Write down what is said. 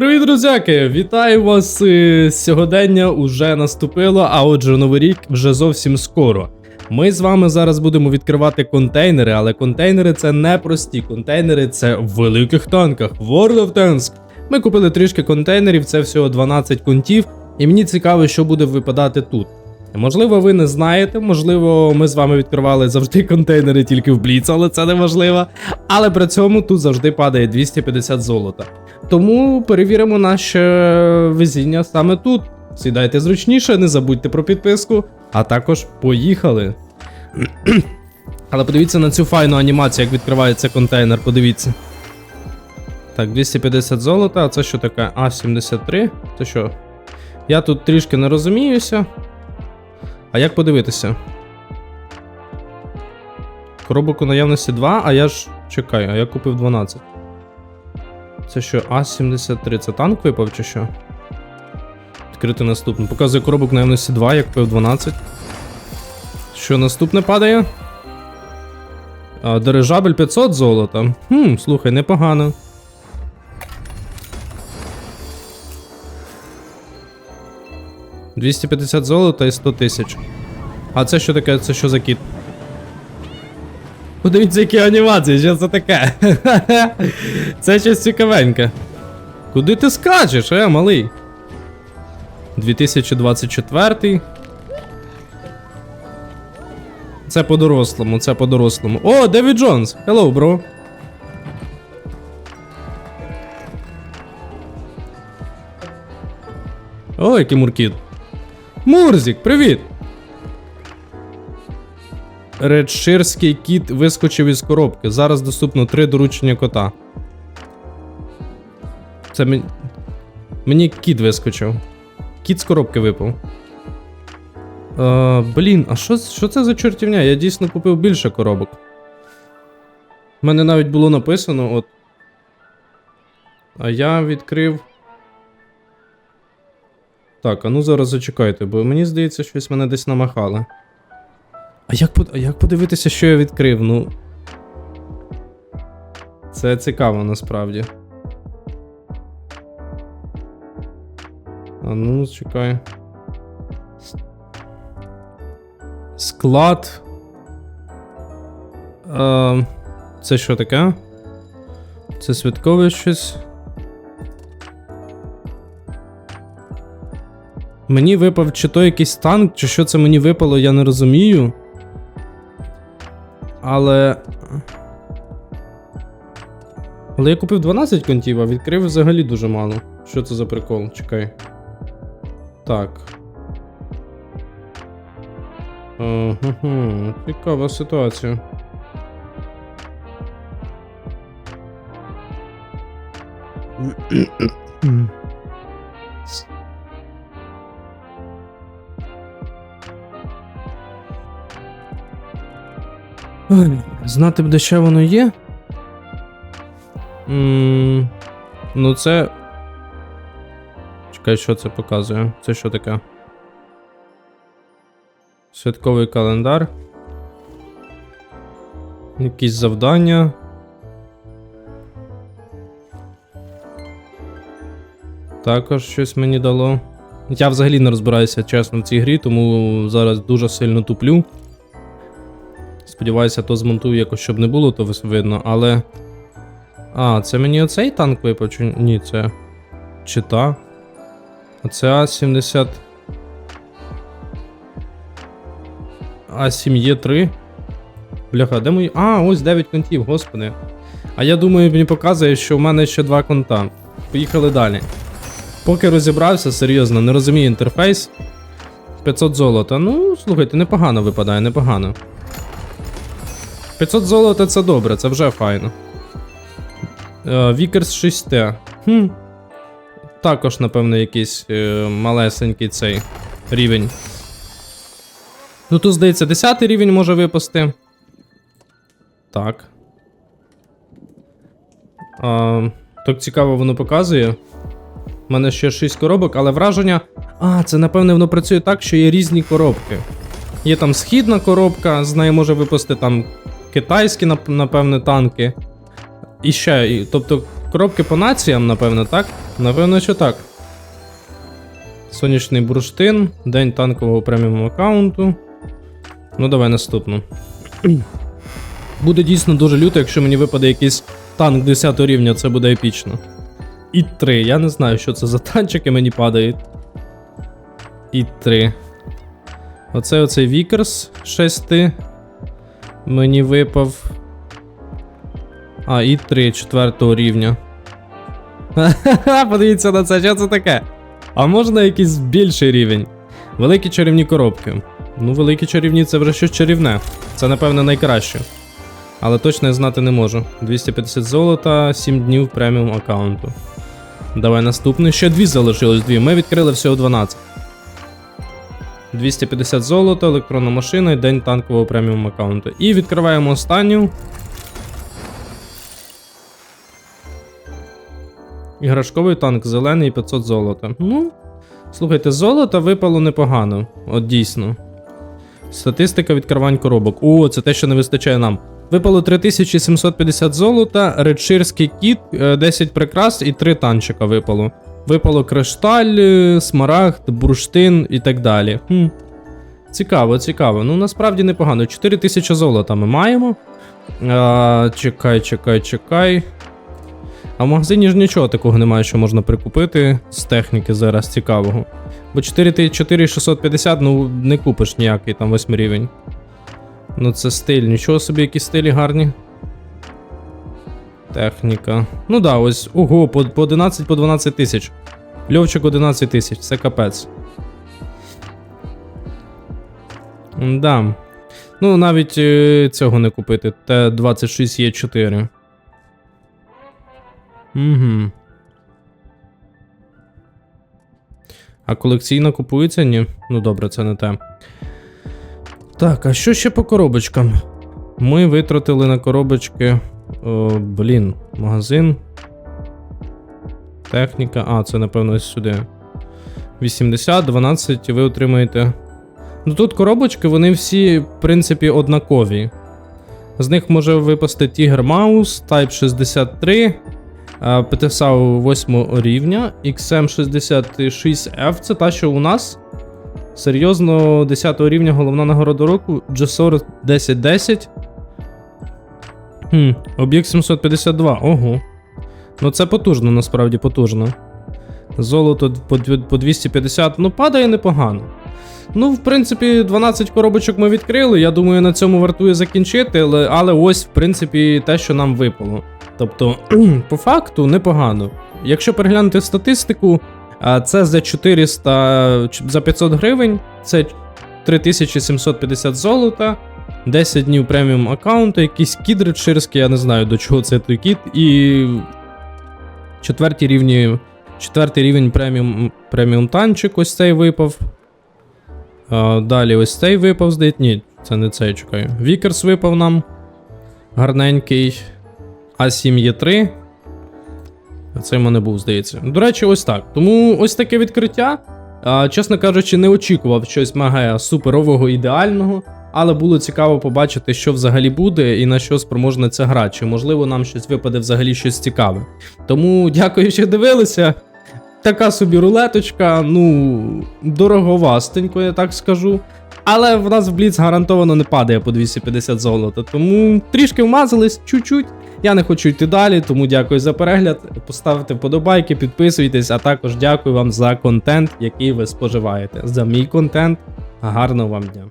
Привіт, друзяки! Вітаю вас! е, Сьогодення уже наступило, а отже, новий рік вже зовсім скоро. Ми з вами зараз будемо відкривати контейнери, але контейнери це не прості контейнери, це в великих танках. World of Tanks. Ми купили трішки контейнерів, це всього 12 контів, і мені цікаво, що буде випадати тут. Можливо, ви не знаєте, можливо, ми з вами відкривали завжди контейнери тільки в Бліц, але це не важливо. Але при цьому тут завжди падає 250 золота. Тому перевіримо наше везіння саме тут. Сідайте зручніше, не забудьте про підписку, а також поїхали. Але подивіться на цю файну анімацію, як відкривається контейнер, подивіться. Так, 250 золота, а це що таке? А73? Це що? Я тут трішки не розуміюся. А як подивитися? Коробок у наявності 2, а я ж. Чекай, а я купив 12. Це що, А73? Це танк випав чи що? Відкрити наступне. Показує коробок наявності 2, як купив 12. Що наступне падає? А, Дирижабель 500 золота. Хм, слухай, непогано. «250 золота і 100 тисяч. А це що таке? Це що за кіт? Подивіться, які анімації, що це таке? це щось цікавеньке. Куди ти скачеш, е, малий? 2024. Це по-дорослому, це по-дорослому. О, Девід Джонс! Hello, бро. О, який муркіт. Мурзік, привіт! Редширський кіт вискочив із коробки. Зараз доступно три доручення кота. Це мені. Мені кіт вискочив. Кіт з коробки випав. Е, блін, а що, що це за чортівня? Я дійсно купив більше коробок. У мене навіть було написано, от. А я відкрив. Так, а ну зараз зачекайте, бо мені здається, щось мене десь намахали. А як, а як подивитися, що я відкрив? Ну. Це цікаво насправді. А ну, чекай. Склад. Е, це що таке? Це святкове щось. Мені випав чи то якийсь танк, чи що це мені випало, я не розумію. Але. Але я купив 12 контів, а відкрив взагалі дуже мало. Що це за прикол? Чекай. Так. Ага, цікава ситуація. Знати б, де ще воно є. ну, це. Чекай, що це показує? Це що таке? Святковий календар. Якісь завдання. Також щось мені дало. Я взагалі не розбираюся чесно в цій грі, тому зараз дуже сильно туплю. Сподіваюся, то змонтую якось, щоб не було, то видно, але. А, це мені оцей танк випав, чи ні, це. Чи та? А це А70. А7Е3. Бляха, де мої. А, ось 9 контів, господи. А я думаю, мені показує, що в мене ще два конта. Поїхали далі. Поки розібрався, серйозно, не розумію інтерфейс. 500 золота. Ну, слухайте, непогано випадає, непогано. 500 золота це добре, це вже файно. Е, Вікерс 6Т. Хм. Також, напевно, якийсь е, малесенький цей рівень. Ну, тут, здається, 10 рівень може випасти. Так. А, так цікаво воно показує. У мене ще 6 коробок, але враження. А, це напевне воно працює так, що є різні коробки. Є там східна коробка, з неї може випасти там китайські, нап- напевне, танки. І ще, тобто коробки по націям, напевно, так? Напевно, що так. Сонячний бурштин, день танкового преміум аккаунту. Ну, давай наступну. Буде дійсно дуже люто, якщо мені випаде якийсь танк 10 рівня, це буде епічно. І 3. Я не знаю, що це за танчики мені падають. І 3. Оце оцей Вікерс 6. Мені випав. А, і 3 4 рівня. Ха-ха-ха, подивіться на це, що це таке? А можна якийсь більший рівень? Великі чарівні коробки. Ну, великі чарівні це вже щось чарівне. Це, напевне, найкраще. Але точно я знати не можу. 250 золота, 7 днів преміум аккаунту. Давай наступний. Ще дві залишилось дві. Ми відкрили всього 12. 250 золота, електронна машина і день танкового преміум аккаунту. І відкриваємо останню. Іграшковий танк зелений 500 золота. Ну, слухайте, золото випало непогано. От дійсно. Статистика відкривань коробок. О, це те, що не вистачає нам. Випало 3750 золота, редширський кіт, е, 10 прикрас і 3 танчика випало. Випало кришталь, е, смарагд, бурштин і так далі. Хм. Цікаво, цікаво. Ну насправді непогано. 4000 золота ми маємо. А, чекай, чекай, чекай. А в магазині ж нічого такого немає, що можна прикупити з техніки зараз цікавого. Бо 4650, ну не купиш ніякий там 8 рівень. Ну це стиль, нічого собі, які стилі гарні. Техніка. Ну да, ось. Ого, по, по 11 по 12 тисяч. Льовчик 11 тисяч, це капець. Да. Ну, навіть е, цього не купити. Т26Е4. Угу. А колекційна купується? Ні. Ну добре, це не те. Так, а що ще по коробочкам? Ми витратили на коробочки. О, блін, магазин. Техніка. А, це напевно сюди. 80, 12, і ви отримаєте. Ну тут коробочки, вони всі, в принципі, однакові. З них може випасти Tiger Mouse, Type 63, е, PTSAU 8 рівня, XM66F, це та, що у нас. Серйозно, 10 рівня головна нагорода року, GSOR 1010. Хм, об'єкт 752, ого. Ну це потужно, насправді потужно. Золото по 250, ну падає непогано. Ну, в принципі, 12 коробочок ми відкрили. Я думаю, на цьому вартує закінчити, але, але ось, в принципі, те, що нам випало. Тобто, по факту, непогано. Якщо переглянути статистику, це за 400 за 500 гривень, це 3750 золота, 10 днів преміум аккаунту, якийсь кіт редширський, я не знаю до чого це той кіт, і четвертій рівні, четвертий рівень преміум, преміум танчик, ось цей випав. А, далі ось цей випав, здається. Ні, це не цей, чекаю. Вікерс випав нам. Гарненький. А7Е3. Це в мене був, здається. До речі, ось так. Тому ось таке відкриття. Чесно кажучи, не очікував щось мега суперового, ідеального. Але було цікаво побачити, що взагалі буде і на що спроможна ця гра. Чи можливо нам щось випаде взагалі щось цікаве. Тому дякую, що дивилися. Така собі рулеточка, ну, дороговастенько, я так скажу. Але в нас в Бліц гарантовано не падає по 250 золота. Тому трішки вмазались, чуть-чуть. Я не хочу йти далі, тому дякую за перегляд. Поставте вподобайки, підписуйтесь, а також дякую вам за контент, який ви споживаєте. За мій контент. Гарного вам дня!